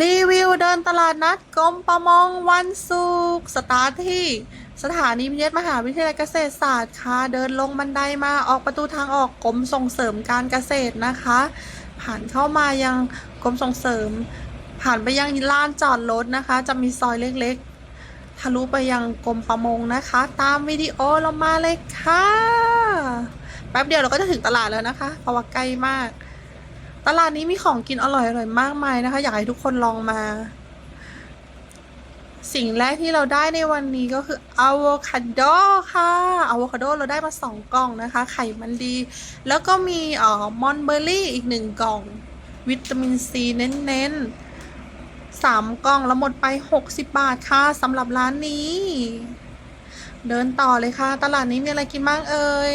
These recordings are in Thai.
รีวิวเดินตลาดนัดกรมประมงวันศุกร์สตาร์ทที่สถานีพิเศษมหาวิทยาลัยเกษตรศาสตร์ค่ะ เดินลงบันไดมาออกประตูทางออกกรมส่งเสริมการเกษตรนะคะ ผ่านเข้ามายังกรมส่งเสริม ผ่านไปยังลานจอดรถนะคะ จะมีซอยเล็กๆ ทะลุไปยังกรมประมงนะคะ ตามวิดีโอเรามาเลยค่ะ แป๊บเดียวเราก็จะถึงตลาดแล้วนะคะเพราะว่าใกล้มาก ตลาดนี้มีของกินอร่อยอร่อยมากมายนะคะ อยากให้ทุกคนลองมา สิ่งแรกที่เราได้ในวันนี้ก็คืออะโวคาโดค่ะอะโวคาโดเราได้มาสองกล่องนะคะ ไข่มันดี แล้วก็มีอ่อมอนเบอร์รี่อีกหนึ่งกล่อง วิตามินซีเน้นๆสามกล่องแล้วหมดไป 60 บาทค่ะสำหรับร้านนี้ เดินต่อเลยค่ะ ตลาดนี้มีอะไรกินบ้างเอ่ย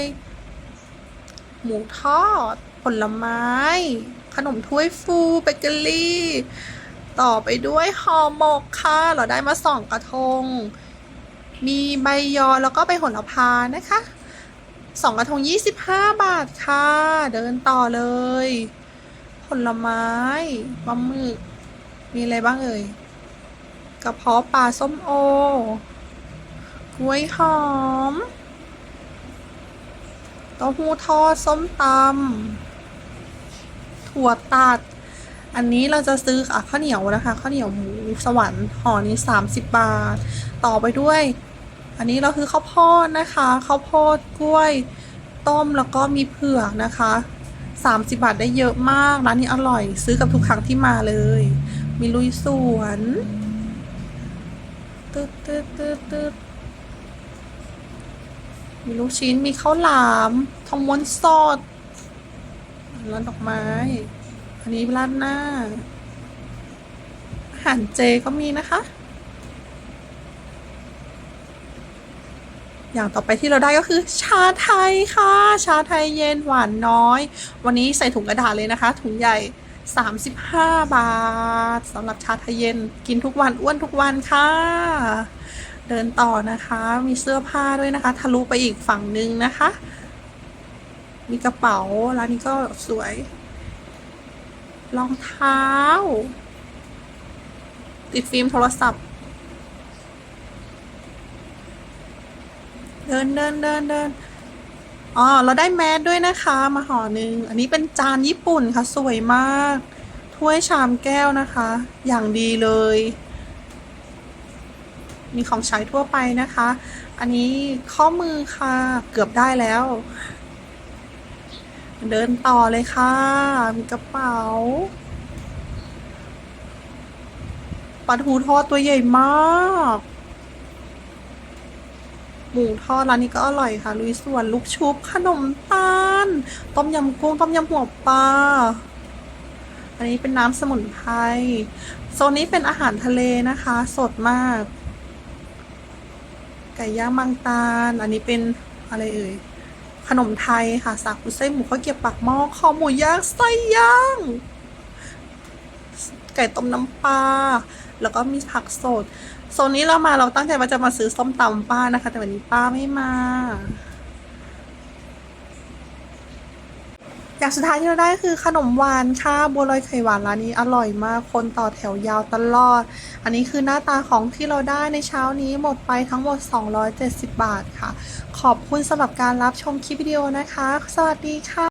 หมูทอด ผลไม้ ขนมถ้วยฟูเบเกอรี่ ต่อไปด้วยห่อหมกค่ะ เราได้มาสองกระทง มีใบยอแล้วก็ใบโหระพานะคะสองกระทง 25 บาทค่ะ เดินต่อเลย ผลไม้ปลาหมึก มีอะไรบ้างเอ่ยกระเพาะปลาส้มโอกล้วยหอมเต้าหู้ทอดส้มตำ ถั่วตัด อันนี้เราจะซื้ออะข้าวเหนียวนะคะข้าวเหนียวหมูสวรรค์ห่อนี้ 30 บาท ต่อไปด้วย อันนี้เราคือข้าวโพดนะคะข้าวโพดกล้วย ต้มแล้วก็มีเผือกนะคะ30 บาทได้เยอะมาก ร้านนี้อร่อย ซื้อกับทุกครั้งที่มาเลย มีลุยสวนตึ๊ดตึ๊ดตึ๊ดตึ๊ดมีลูกชิ้นมีข้าวหลามทองม้วนสด ร้านดอกไม้ อันนี้ร้านหน้า อาหารเจก็มีนะคะ อย่างต่อไปที่เราได้ก็คือ ชาไทยค่ะ ชาไทยเย็นหวานน้อย วันนี้ใส่ถุงกระดาษเลยนะคะ ถุงใหญ่ 35 บาทสำหรับชาไทยเย็น กินทุกวันอ้วนทุกวันค่ะเดินต่อนะคะ มีเสื้อผ้าด้วยนะคะ ทะลุไปอีกฝั่งหนึ่งนะคะ มีกระเป๋า ร้านนี้ก็สวย รองเท้า ติดฟิล์มโทรศัพท์ เดินเดินเดินเดินอ๋อ เราได้แมสด้วยนะคะ มาห่อหนึ่ง อันนี้เป็นจานญี่ปุ่นค่ะ สวยมาก ถ้วยชามแก้วนะคะ อย่างดีเลย มีของใช้ทั่วไปนะคะ อันนี้ข้อมือค่ะ เกือบได้แล้ว เดินต่อเลยค่ะ มีกระเป๋าปลาทูทอดตัวใหญ่มาก หมูทอดร้านนี้ก็อร่อยค่ะ ลุยส่วนลูกชุบขนมตาล ต้มยำกุ้งต้มยำหัวปลา อันนี้เป็นน้ำสมุนไพร โซนนี้เป็นอาหารทะเลนะคะ สดมาก ไก่ย่างบางตาล อันนี้เป็นอะไรเอ่ย ขนมไทยค่ะสาคูไส้หมูข้าวเกี๊ยวปากหม้อคอหมูย่างไส้ย่างไก่ต้มน้ำปลาแล้วก็มีผักสดโซนนี้เรามาเราตั้งใจว่าจะมาซื้อส้มตำป้านะคะ แต่วันนี้ป้าไม่มา อย่างสุดท้ายที่เราได้คือขนมหวานค่ะบัวลอยไข่หวานร้านนี้อร่อยมากคนต่อแถวยาวตลอด อันนี้คือหน้าตาของที่เราได้ในเช้านี้หมดไปทั้งหมด 270 บาทค่ะ ขอบคุณสำหรับการรับชมคลิปวิดีโอนะคะ สวัสดีค่ะ